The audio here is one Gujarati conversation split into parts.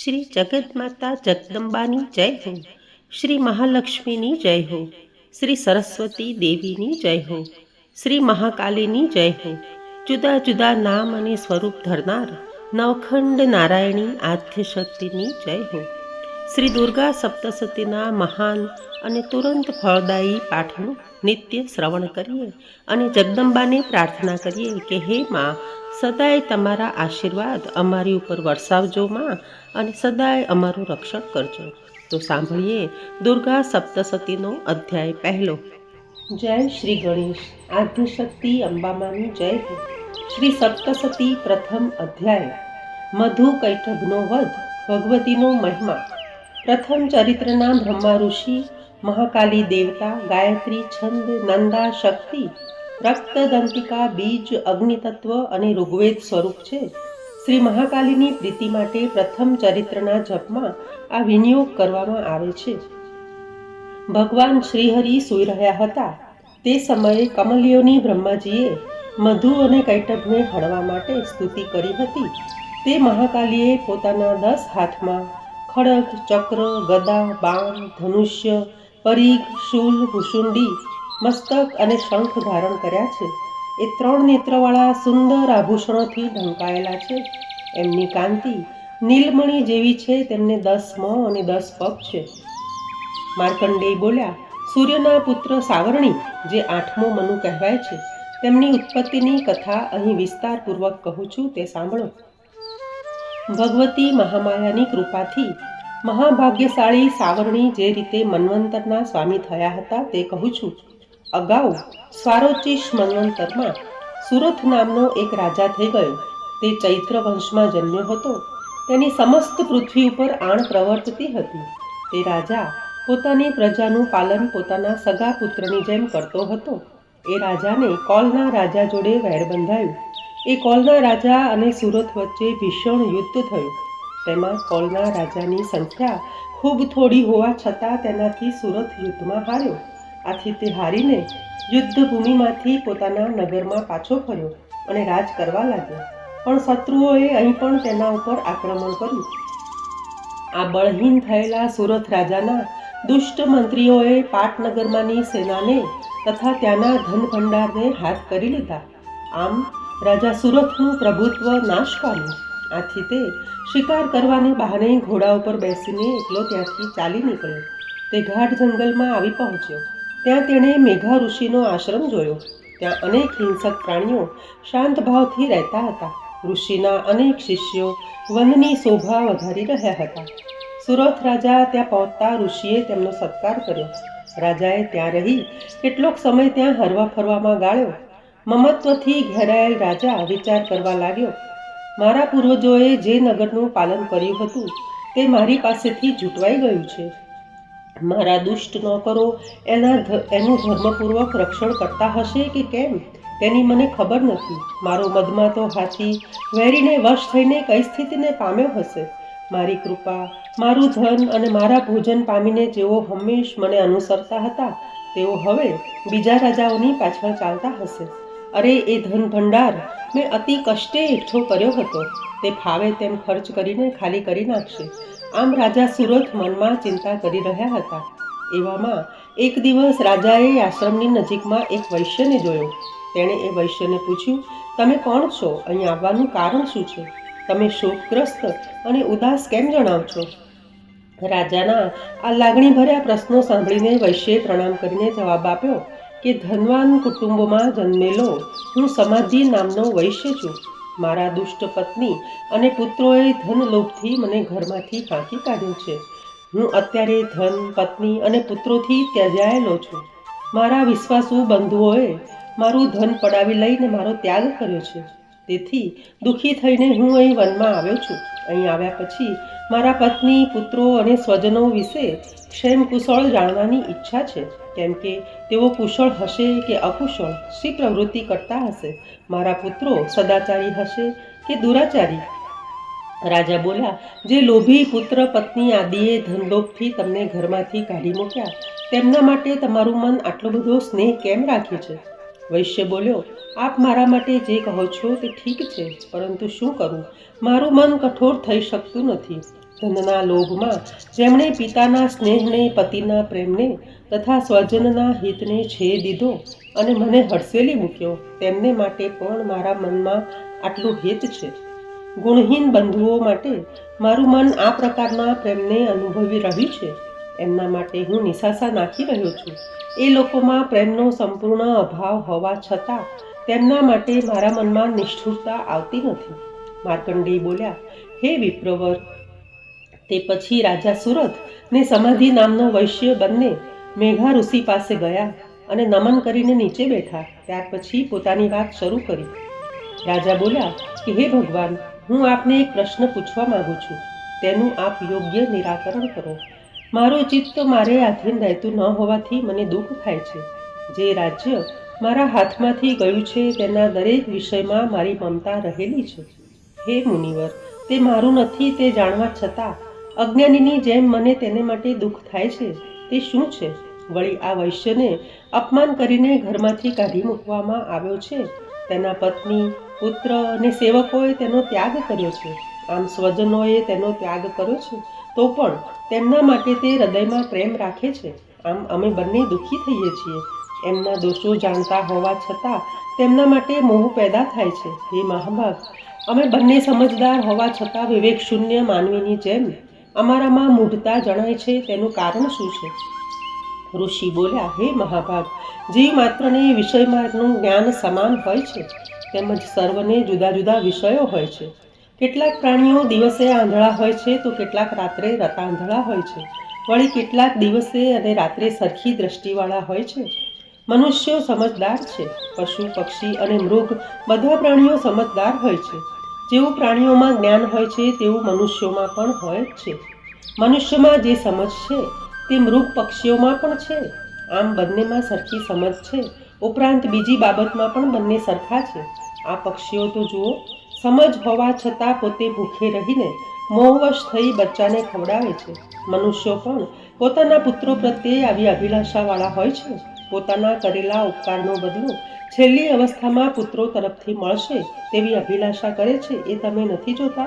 શ્રી જગતમાતા જગદંબાની જય હો. શ્રી મહાલક્ષ્મીની જય હો. શ્રી સરસ્વતી દેવીની જય હો. શ્રી મહાકાલીની જય હો. જુદા જુદા નામ અને સ્વરૂપ ધરનાર નવખંડ નારાયણી આદ્ય શક્તિની જય હો. શ્રી દુર્ગા સપ્તસતીના મહાન અને તુરંત ફળદાયી પાઠનું નિત્ય શ્રવણ કરીએ અને જગદંબાને પ્રાર્થના કરીએ કે હે માં સદાય તમારા આશીર્વાદ અમારી ઉપર વરસાવજો માં અને સદાય અમારું રક્ષણ કરજો. તો સાંભળીએ દુર્ગા સપ્તસતીનો અધ્યાય પહેલો. જય શ્રી ગણેશ. આદ્યશક્તિ અંબામાની જય શ્રી સપ્તસતી પ્રથમ અધ્યાય. મધુ કૈઠભનો વધ, ભગવતીનો મહિમા. પ્રથમ ચરિત્રના બ્રહ્મા ઋષિ, મહાકાલી દેવતા, ગાયત્રી, છંદ, નંદા, શક્તિ રક્તદંતિકા બીજ અગ્નિતત્વ અને ઋગ્વેદ સ્વરૂપ છે શ્રી મહાકાલીની પ્રીતિ માટે પ્રથમ ચરિત્રના જપમાં આ વિનિયોગ કરવામાં આવે છે ભગવાન શ્રીહરિ સૂઈ રહ્યા હતા તે સમયે કમલિયોની બ્રહ્માજીએ મધુ અને કૈટભને હળવા માટે સ્તુતિ કરી હતી. તે મહાકાલીએ પોતાના દસ હાથમાં ખડગ ચક્ર, ગદા, બાણ, ધનુષ્ય, પરીઘ, શૂલ, ભૂષુંડી મસ્તક અને શંખ ધારણ કર્યા છે. એ ત્રણ નેત્રવાળા સુંદર આભૂષણોથી ઢંકાયેલા છે. એમની કાંતિ નીલમણી જેવી છે, તેમને દસ મોં અને દસ પગ છે. માર્કંડેય બોલ્યા, સૂર્યના પુત્ર સાવરણી, જે આઠમો મનુ કહેવાય છે, તેમની ઉત્પત્તિની કથા અહીં વિસ્તારપૂર્વક કહું છું, તે સાંભળો. ભગવતી મહામાયાની કૃપાથી મહાભાગ્યશાળી સાવરણી જે રીતે મન્વંતરના સ્વામી થયા હતા, તે કહું છું અગાઉ સ્વારોચિશ મન્વંતરમાં સુરથ નામનો એક રાજા થઈ ગયો. તે ચૈત્ર વંશમાં જન્મ્યો હતો. તેની સમસ્ત પૃથ્વી ઉપર આણ પ્રવર્તતી હતી. તે રાજા પોતાની પ્રજાનું પાલન પોતાના સગા પુત્રની જેમ કરતો હતો. એ રાજાને કોલના રાજા જોડે વેર બંધાયું. એ કોલના રાજા અને સુરત વચ્ચે ભીષણ યુદ્ધ થયું. તેમાં કોલના રાજાની સંખ્યા ખૂબ થોડી હોવા છતાં તેનાથી સુરત યુદ્ધમાં હાર્યો. આથી તે હારીને યુદ્ધભૂમિમાંથી પોતાના નગરમાં પાછો ફર્યો અને રાજ કરવા લાગ્યો. પણ શત્રુઓએ અહીં પણ તેના ઉપર આક્રમણ કર્યું. આ બળહીન થયેલા સુરત રાજાના દુષ્ટ મંત્રીઓએ પાટનગરમાંની સેનાને તથા ત્યાંના ધન ભંડારને હાથ કરી લીધા. આમ રાજા સુરતનું પ્રભુત્વ નાશ પામ્યું. આથી તે શિકાર કરવાને બહાને ઘોડા ઉપર બેસીને એકલો ત્યાંથી ચાલી નીકળ્યો. તે ઘાટ જંગલમાં આવી પહોંચ્યો. ત્યાં તેણે મેઘા ઋષિનો આશ્રમ જોયો. ત્યાં અનેક હિંસક પ્રાણીઓ શાંત ભાવથી રહેતા હતા. ઋષિના અનેક શિષ્યો વનની શોભા વધારી રહ્યા હતા. સુરત રાજા ત્યાં પહોંચતા ઋષિએ તેમનો સત્કાર કર્યો. રાજાએ ત્યાં રહી કેટલોક સમય ત્યાં હરવા ફરવામાં ગાળ્યો. મમત્વથી ઘેરાયેલ રાજા વિચાર કરવા લાગ્યો, મારા પૂર્વજોએ જે નગરનું પાલન કર્યું હતું તે મારી પાસેથી જૂટવાઈ ગયું છે. મારા દુષ્ટ ન કરો. એના એનું ધર્મપૂર્વક રક્ષણ કરતા હશે કે કેમ? તેની મને ખબર નથી. મારો મદમાતો હાથી વેરીને વશ થઈને કઈ સ્થિતિને પામ્યો હશે? મારી કૃપા, મારું ધન અને મારા ભોજન પામીને જેઓ હંમેશ મને અનુસરતા હતા, તેઓ હવે બીજા રાજાઓની પાછળ ચાલતા હશે. અરે, એ ધન ભંડાર, મેં અતિ કષ્ટે એકઠો કર્યો હતો. તે ફાવે તેમ ખર્ચ કરીને ખાલી કરી નાખશે. આમ રાજા સુરત મનમાં ચિંતા કરી રહ્યા હતા. એવામાં એક દિવસ રાજાએ આશ્રમની નજીકમાં એક વૈશ્યને જોયો. તેણે એ વૈશ્યને પૂછ્યું, તમે કોણ છો? અહીં આવવાનું કારણ શું છે? તમે શોકગ્રસ્ત અને ઉદાસ કેમ જણાવ છો? રાજાના આ લાગણીભર્યા પ્રશ્નો સાંભળીને વૈશ્યએ પ્રણામ કરીને જવાબ આપ્યો કે, ધનવાન કુટુંબમાં જન્મેલો હું સમાધિ નામનો વૈશ્ય છું. મારા દુષ્ટ પત્ની અને પુત્રોએ ધન લોભથી મને ઘરમાંથી હાંકી કાઢ્યો છે. હું અત્યારે ધન, પત્ની અને પુત્રોથી ત્યજાયેલો છું. મારા વિશ્વાસુ બંધુઓએ મારું ધન પડાવી લઈને મારો ત્યાગ કર્યો છે. તેથી દુઃખી થઈને હું અહીં વનમાં આવ્યો છું. અહીં આવ્યા પછી મારા પત્ની, પુત્રો અને સ્વજનો વિશે ક્ષેમ કુશળ જાણવાની ઈચ્છા છે. કેમ કે તેઓ કુશળ હશે કે અકુશળ, શી પ્રવૃત્તિ કરતા હશે? મારા પુત્રો સદાચારી હશે કે દુરાચારી? રાજા બોલ્યા, જે લોભી પુત્ર પત્ની આદિએ ધનલોભથી તમને ઘરમાંથી કાઢી મૂક્યા, તેમના માટે તમારું મન આટલો બધો સ્નેહ કેમ રાખે છે? વૈશ્ય બોલ્યો, આપ મારા માટે જે કહો છો તે ઠીક છે, પરંતુ શું કરું? મારું મન કઠોર થઈ શકતું નથી. ધનના લોભમાં જેમણે પિતાના સ્નેહને, પતિના પ્રેમને તથા સ્વજનના હિતને છે દીધો અને મને હડસેલી મૂક્યો, તેમને માટે પણ મારા મનમાં આટલું હિત છે. ગુણહીન બંધુઓ માટે મારું મન આ પ્રકારના પ્રેમને અનુભવી રહ્યું છે. એમના માટે હું નિશાસા નાખી રહ્યો છું. એ લોકોમાં પ્રેમનો સંપૂર્ણ અભાવ હોવા છતાં તેમના માટે મારા મનમાં નિષ્ઠુરતા આવતી નથી. માર્કંડેય બોલ્યા, હે વિપ્રવર, તે પછી રાજા સુરત ને સમાધિ નામનો વૈશ્ય બંને મેઘા ઋષિ પાસે ગયા અને નમન કરીને નીચે બેઠા. ત્યાર પછી પોતાની વાત શરૂ કરી. રાજા બોલ્યા, કે હે ભગવાન, હું આપને એક પ્રશ્ન પૂછવા માગું છું. તેનું આપ યોગ્ય નિરાકરણ કરો. મારું ચિત્ત મારે આધીન રહેતું ન હોવાથી મને દુઃખ થાય છે. જે રાજ્ય મારા હાથમાંથી ગયું છે તેના દરેક વિષયમાં મારી મમતા રહેલી છે. હે મુનિવર, તે મારું નથી તે જાણવા છતાં, અજ્ઞાનીની જેમ મને તેને માટે દુઃખ થાય છે, તે શું છે? વળી આ વૈશ્યને અપમાન કરીને ઘરમાંથી કાઢી મૂકવામાં આવ્યો છે. તેના પત્ની, પુત્ર અને સેવકોએ તેનો ત્યાગ કર્યો છે. આમ સ્વજનોએ તેનો ત્યાગ કર્યો છે. તો પણ તેમના માટે તે હૃદયમાં પ્રેમ રાખે છે. આમ અમે બંને દુઃખી થઈએ છીએ. એમના દોષો જાણતા હોવા છતાં તેમના માટે મોહ પેદા થાય છે. હે મહાભાગ, અમે બંને સમજદાર હોવા છતાં વિવેક શૂન્ય માનવીની જેમ અમારામાં મૂઢતા જણાય છે તેનું કારણ શું છે? ઋષિ બોલ્યા, હે મહાભાગ, જીવ માત્રને વિષયમાર્ગનું જ્ઞાન સમાન હોય છે. તેમજ સર્વને જુદા જુદા વિષયો હોય છે. કેટલાક પ્રાણીઓ દિવસે આંધળા હોય છે તો કેટલાક રાત્રે રતાંધળા હોય છે. વળી કેટલાક દિવસે અને રાત્રે સરખી દ્રષ્ટિવાળા હોય છે. મનુષ્યો સમજદાર છે. પશુ, પક્ષી અને મૃગ બધા પ્રાણીઓ સમજદાર હોય છે. જેવું પ્રાણીઓમાં જ્ઞાન હોય છે, તેવું મનુષ્યોમાં પણ હોય છે. મનુષ્યમાં જે સમજ છે, તે મૃગ પક્ષીઓમાં પણ છે. આમ બંનેમાં સરખી સમજ છે. ઉપરાંત બીજી બાબતમાં પણ બંને સરખા છે. આ પક્ષીઓ તો જુઓ સમજ હોવા છતાં પોતે ભૂખે રહીને મોહવશ થઈ બચ્ચાને ખવડાવે છે. મનુષ્યો પણ પોતાના પુત્રો પ્રત્યે આવી અભિલાષાવાળા હોય છે. પોતાના કરેલા ઉપકારનો બદલો છેલ્લી અવસ્થામાં પુત્રો તરફથી મળશે તેવી અભિલાષા કરે છે એ તમે નથી જોતા?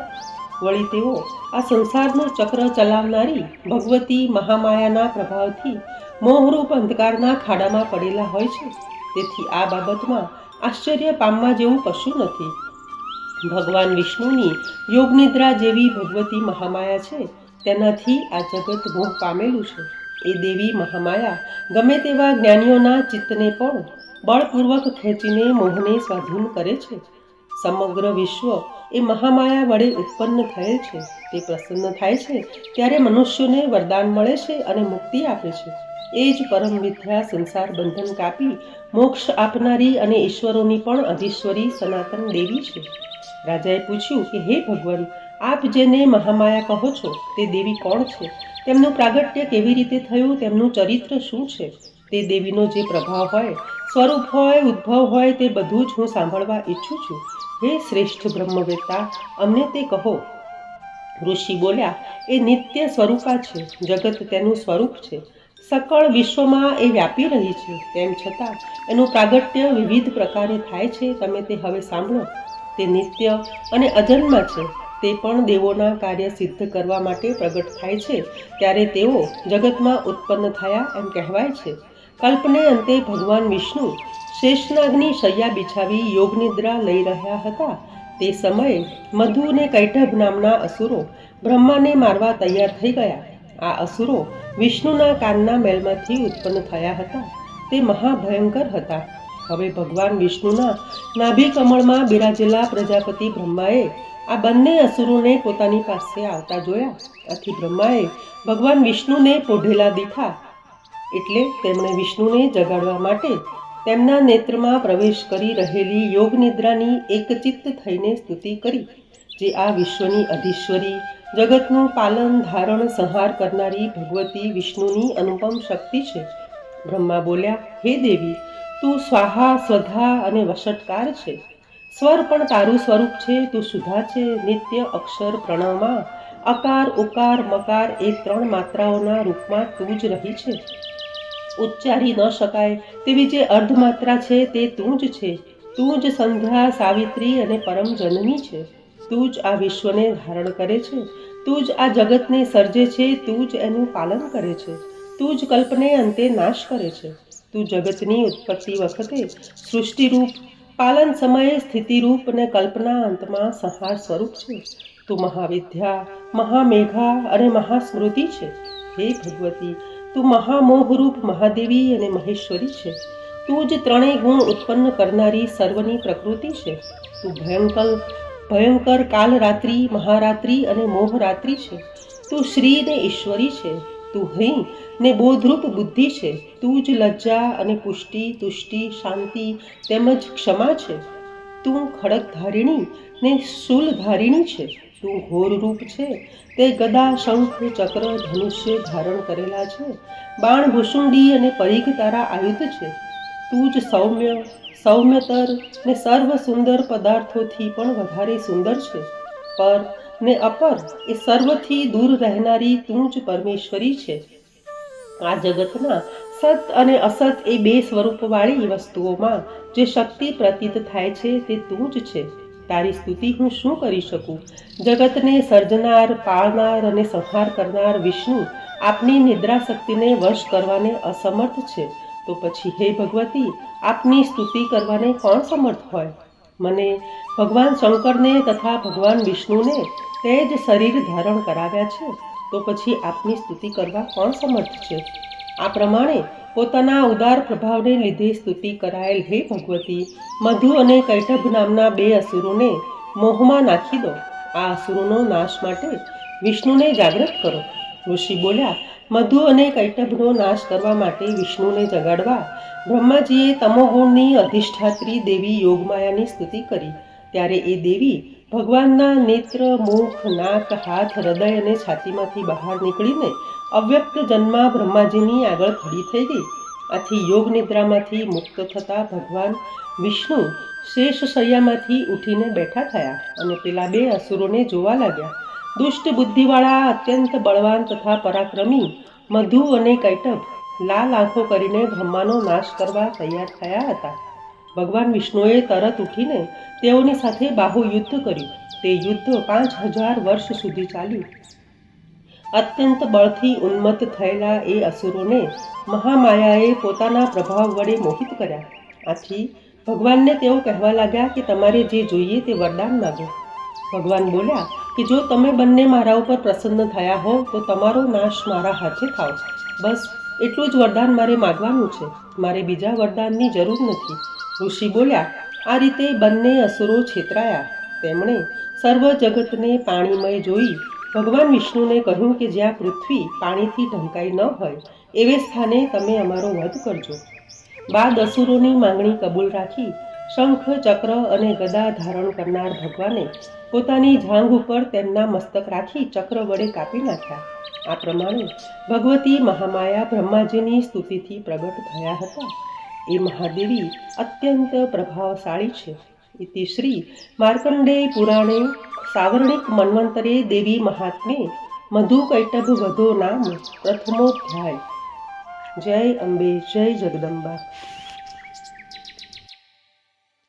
વળી તેઓ આ સંસારનું ચક્ર ચલાવનારી ભગવતી મહામાયાના પ્રભાવથી મોહરૂપ અંધકારના ખાડામાં પડેલા હોય છે. તેથી આ બાબતમાં આશ્ચર્ય પામવા જેવું કશું નથી. ભગવાન વિષ્ણુની યોગનિદ્રા જેવી ભગવતી મહામાયા છે, તેનાથી આ જગત મોહ પામેલું છે. એ દેવી મહામાયા ગમે તેવા જ્ઞાનીઓના ચિત્તને પણ બળપૂર્વક ખેંચીને મોહને સ્વાધીન કરે છે. સમગ્ર વિશ્વ એ મહામાયા વડે ઉત્પન્ન થયેલ છે. તે પ્રસન્ન થાય છે ત્યારે મનુષ્યોને વરદાન મળે છે અને મુક્તિ આપે છે. એ જ પરમ વિદ્યા સંસાર બંધન કાપી મોક્ષ આપનારી અને ઈશ્વરોની પણ અધીશ્વરી સનાતન દેવી છે. રાજાએ પૂછ્યું કે, હે ભગવાન, આપ જેને મહામાયા કહો છો, તે દેવી કોણ છે? તેમનું પ્રાગટ્ય કેવી રીતે થયું? તેમનું ચરિત્ર શું છે? તે દેવીનો જે પ્રભાવ હોય, સ્વરૂપ હોય, ઉદ્ભવ હોય, તે બધું જ હું સાંભળવા ઈચ્છું છું. હે શ્રેષ્ઠ બ્રહ્મવેતા, અમને તે કહો. ઋષિ બોલ્યા, એ નિત્ય સ્વરૂપા છે, જગત તેનું સ્વરૂપ છે. સકળ વિશ્વમાં એ વ્યાપી રહી છે. તેમ છતાં, એનું પ્રાગટ્ય વિવિધ પ્રકારે થાય છે. તમે તે હવે સાંભળો. તે નિત્ય અને અજન્મા છે. તે પણ દેવોના કાર્ય સિદ્ધ કરવા માટે પ્રગટ થાય છે. ત્યારે તેઓ જગતમાં ઉત્પન્ન થયા એમ કહેવાય છે. કલ્પને અંતે ભગવાન વિષ્ણુ શેષનાગની શૈયા બિછાવી યોગનિદ્રા લઈ રહ્યા હતા. તે સમયે મધુ અને કૈટભ નામના અસુરો બ્રહ્માને મારવા તૈયાર થઈ ગયા. આ અસુરો વિષ્ણુના કાનના મેલમાંથી ઉત્પન્ન થયા હતા. તે મહાભયંકર હતા. હવે ભગવાન વિષ્ણુના નાભી કમળમાં બિરાજેલા પ્રજાપતિ બ્રહ્માએ આ બંને અસુરોને પોતાની પાસે આવતા જોયા. આથી બ્રહ્માએ ભગવાન વિષ્ણુને પોઢેલા દીઠા એટલે તેમણે વિષ્ણુને જગાડવા માટે તેમના નેત્રમાં પ્રવેશ કરી રહેલી યોગ નિદ્રાની એકચિત્ત થઈને સ્તુતિ કરી, જે આ વિશ્વની અધીશ્વરી, જગતનું પાલન, ધારણ, સંહાર કરનારી ભગવતી વિષ્ણુની અનુપમ શક્તિ છે. બ્રહ્મા બોલ્યા, હે દેવી તું સ્વાહા સ્વધા અને વશટકાર છે. સ્વર પણ તારું સ્વરૂપ છે, તું સુધા છે. નિત્ય, અક્ષર, પ્રણવમાં અકાર, ઉકાર, મકાર એ ત્રણ માત્રાઓના રૂપમાં તું જ રહી છે. ઉચ્ચારી ન શકાય તેવી જે અર્ધમાત્રા છે તે તું જ છે. તું જ સંધ્યા, સાવિત્રી અને પરમ જનની છે. તું જ આ વિશ્વને ધારણ કરે છે. તું જ આ જગતને સર્જે છે. તું જ એનું પાલન કરે છે. તું જ કલ્પને અંતે નાશ કરે છે. તું જગતની ઉત્પત્તિ વખતે સૃષ્ટિરૂપ, પાલન સમયે સ્થિતિરૂપ અને કલ્પના અંતમાં સંહાર સ્વરૂપ છે. તું મહાવિદ્યા, મહામેઘા અને મહાસ્મૃતિ છે. હે ભગવતી, તું મહામોહરૂપ, મહાદેવી અને મહેશ્વરી છે. તું જ ત્રણેય ગુણ ઉત્પન્ન કરનારી સર્વની પ્રકૃતિ છે. તું ભયંકર ભયંકર કાલરાત્રિ, મહારાત્રિ અને મોહરાત્રિ છે. તું શ્રી ને ઈશ્વરી છે. તું હૈ ને બોધરૂપ બુદ્ધિ છે. તું જ લજ્જા અને પુષ્ટિ, તુષ્ટિ, શાંતિ તેમજ ક્ષમા છે. તું ખડકધારિણી ને શૂલધારિણી છે. તું ઘોર રૂપ છે. તે ગદા, શંખ, ચક્ર, ધનુષ્ય ધારણ કરેલા છે. બાણ, ભૂસુંડી અને પરિઘ તારા આયુધ છે. તું જ સૌમ્ય, સૌમ્યતર ને સર્વ સુંદર પદાર્થોથી પણ વધારે સુંદર છે. પર ને અપર, એ સર્વથી દૂર રહેનારી તું જ પરમેશ્વરી છે. આ જગતના સત અને અસત એ બે સ્વરૂપવાળી વસ્તુઓમાં જે શક્તિ પ્રતીત થાય છે તે તું જ છે. તારી સ્તુતિ હું શું કરી શકું? જગતને સર્જનાર, પાળનાર અને સંહાર કરનાર વિષ્ણુ આપની નિદ્રા શક્તિને વશ કરવાને અસમર્થ છે. તો પછી હે ભગવતી, આપની સ્તુતિ કરવાને કોણ સમર્થ હોય? મને ભગવાન શંકરને તથા ભગવાન વિષ્ણુને તે જ શરીર ધારણ કરાવ્યા છે, તો પછી આપની સ્તુતિ કરવા કોણ સમર્થ છે? આ પ્રમાણે પોતાના ઉદાર પ્રભાવને લીધે સ્તુતિ કરાયેલ હે ભગવતી. મધુ અને કૈટભ નામના બે અસુરોને મોહમાં નાખી દો. આ અસુરોનો નાશ માટે વિષ્ણુને જાગૃત કરો. ઋષિ બોલ્યા મધુ અને કૈટભનો નાશ કરવા માટે વિષ્ણુને જગાડવા, બ્રહ્માજીએ તમોગુણની અધિષ્ઠાત્રી દેવી યોગમાયાની સ્તુતિ કરી. ત્યારે એ દેવી ભગવાનના નેત્ર, મુખ, નાક, હાથ, હૃદય અને છાતીમાંથી બહાર નીકળીને અવ્યક્ત જન્મા બ્રહ્માજીની આગળ ખડી થઈ ગઈ. આથી યોગ નિદ્રામાંથી મુક્ત થતા ભગવાન વિષ્ણુ શેષ શૈયામાંથી ઉઠીને બેઠા થયા અને પેલા બે અસુરોને જોવા લાગ્યા. દુષ્ટ બુદ્ધિવાળા અત્યંત બળવાન તથા પરાક્રમી, મધુ અને કૈટભ લાલ આંખો કરીને બ્રહ્માનો નાશ કરવા તૈયાર થયા હતા. ભગવાન વિષ્ણુએ તરત ઉઠીને તેઓની સાથે બાહુ યુદ્ધ કર્યું. તે યુદ્ધ પાંચ હજાર વર્ષ સુધી ચાલ્યું. અત્યંત બળથી ઉન્મત્ત થયેલા એ અસુરોને મહામાયાએ પોતાના પ્રભાવ વડે મોહિત કર્યા. આથી ભગવાનને તેઓ કહેવા લાગ્યા કે તમારે જે જોઈએ તે વરદાન માગો. ભગવાન બોલ્યા કે જો તમે બંને મારા ઉપર પ્રસન્ન થયા હો તો તમારો નાશ મારા હાથે થાવ. બસ, એટલું જ વરદાન મારે માગવાનું છે. મારે બીજા વરદાનની જરૂર નથી. ઋષિ બોલ્યા, આ રીતે બંને અસુરો છેતરાયા. તેમણે સર્વ જગતને પાણીમય જોઈ ભગવાન વિષ્ણુને કહ્યું કે જ્યાં પૃથ્વી પાણીથી ઢંકાઈ ન હોય, એવે સ્થાને તમે અમારો વધ કરજો. બાદ અસુરોની માંગણી કબૂલ રાખી શંખ ચક્ર અને ગદા ધારણ કરનાર ભગવાને પોતાની જાંઘ ઉપર તેમના મસ્તક રાખી ચક્ર વડે કાપી નાખ્યા. આ પ્રમાણે ભગવતી મહામાયા બ્રહ્માજીની સ્તુતિથી પ્રગટ થયા હતા. એ મહાદેવી અત્યંત પ્રભાવશાળી છે. ઇતિ શ્રી માર્કંડેય પુરાણે સાવર્ણિક મન્વંતરે દેવી મહાત્મે મધુ કૈટભ વધો નામ પ્રથમોધ્યાય. જય અંબે, જય જગદંબા.